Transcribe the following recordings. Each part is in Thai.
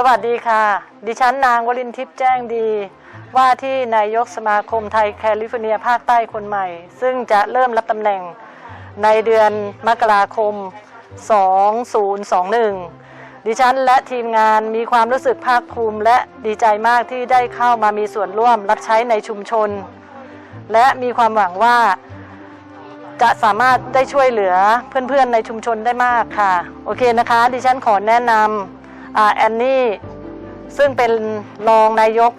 สวัสดีค่ะ ดิฉันนางวลินทิพย์แจ้งดี ว่าที่นายกสมาคมไทยแคลิฟอร์เนียภาคใต้คนใหม่ ซึ่งจะเริ่มรับตำแหน่งในเดือนมกราคม 2021 ดิฉันและทีมงานมีความรู้สึกภาคภูมิ และดีใจมากที่ได้เข้ามามีส่วนร่วมรับใช้ในชุมชน และมีความหวังว่า จะสามารถได้ช่วยเหลือเพื่อนๆในชุมชนได้มากค่ะ โอเคนะคะ ดิฉันขอแนะนำ แอนนี่ซึ่งเป็นรองนายก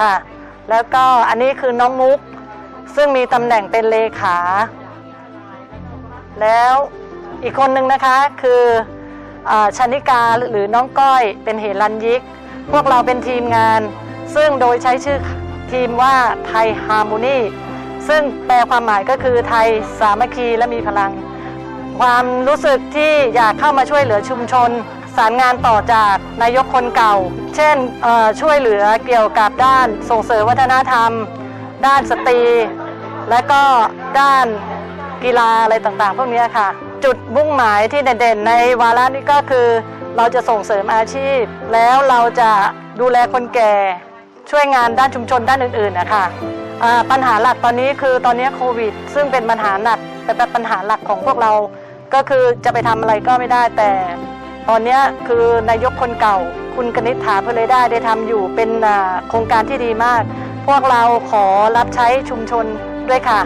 ค่ะ แล้วก็อันนี้คือน้องมุก ซึ่งมีตำแหน่งเป็นเลขา แล้วอีกคนหนึ่งนะคะคืออาชนิกาหรือน้องก้อยเป็นเหรันยิก พวกเราเป็นทีมงาน ซึ่งโดยใช้ชื่อทีมว่าไทยฮาร์โมนีซึ่งแปลความหมายก็คือไทยสามัคคีและมีพลัง ความรู้สึกที่อยากเข้ามาช่วยเหลือชุมชน สารงานต่อจากนายกคนเก่า เช่นช่วยเหลือเกี่ยวกับด้านส่งเสริมวัฒนธรรม ด้านสตรี และก็ด้านกีฬาอะไรต่างๆ พวกนี้ค่ะ จุดมุ่งหมายที่เด่นๆ ในวาระนี้ก็คือเราจะส่งเสริมอาชีพ แล้วเราจะดูแลคนแก่ ช่วยงานด้านชุมชนด้านอื่นๆนะคะปัญหาหลักตอนนี้คือตอนนี้โควิด ซึ่งเป็นปัญหาหนักแต่เป็นปัญหาหลักของพวกเราก็คือจะไปทำอะไรก็ไม่ได้แต่ ตอนนี้คือนายกคนเก่า คุณกนิษฐาเพลยได้ได้ทำอยู่เป็นโครงการที่ดีมาก พวกเราขอรับใช้ชุมชนด้วยค่ะ